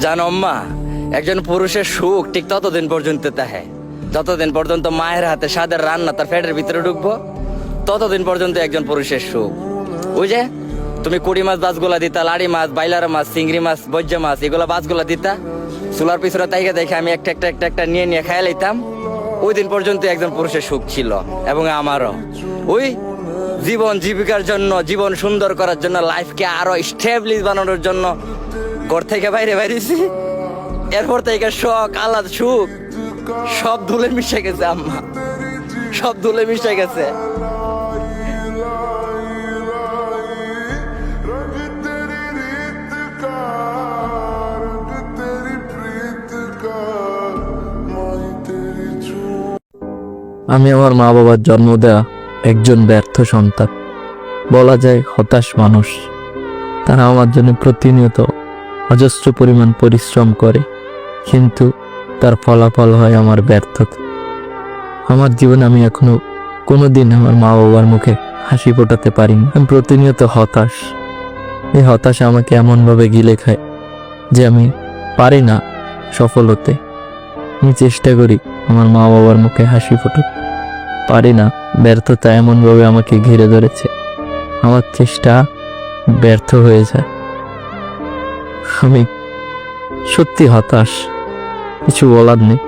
জানো আম্মা, একজন পুরুষের সুখ ঠিক ততদিন পর্যন্ত তাহে যতদিন পর্যন্ত মায়ের হাতে স্বাদের রান্না তার ফ্যাটের ভিতরে ঢুকবো, ততদিন পর্যন্ত একজন পুরুষের সুখ। যে, তুমি কুড়ি মাছ বাসগুলা দিতা, লাড়ি মাছ, বাইলার মাছ, চিংড়ি মাছ বজ্জা মাছ, এগুলা বাসগুলা দিতা। চুলার পিছনে তাইকে দেখে আমি একটা একটা একটা একটা নিয়ে নিয়ে খাইয়ে লইতাম। ওই দিন পর্যন্ত একজন পুরুষের সুখ ছিল এবং আমারও। ওই জীবন জীবিকার জন্য, জীবন সুন্দর করার জন্য লাইফকে আরও স্টেবলিশ বানানোর জন্য ঘর থেকে বাইরে বাইরেছি। এরপর থেকে শখ, আলাদ, সুখ, সব ধুলে মিশে গেছে আম্মা। সব ধুলে মিশে গেছে। আমি আমার মা বাবার জন্ম দেওয়া একজন ব্যর্থ সন্তান। বলা যায় হতাশ মানুষ। তারা আমার জন্য প্রতিনিয়ত অজস্র পরিমাণ পরিশ্রম করে, কিন্তু তার ফলাফল হয় আমার ব্যর্থতা। আমার জীবনে আমি এখনও কোনোদিন আমার মা বাবার মুখে হাসি ফোটাতে পারিনি। আমি প্রতিনিয়ত হতাশ। এই হতাশা আমাকে এমনভাবে গিলে খায় যে আমি পারি না সফল হতে আমি চেষ্টা করি আমার মা বাবার মুখে হাসি ফোটাতে পারি না, ব্যর্থতা এমনভাবে আমাকে ঘিরে ধরেছে। আমার চেষ্টা ব্যর্থ হয়ে যায়। আমি সত্যি হতাশ কিছু বলার নেই।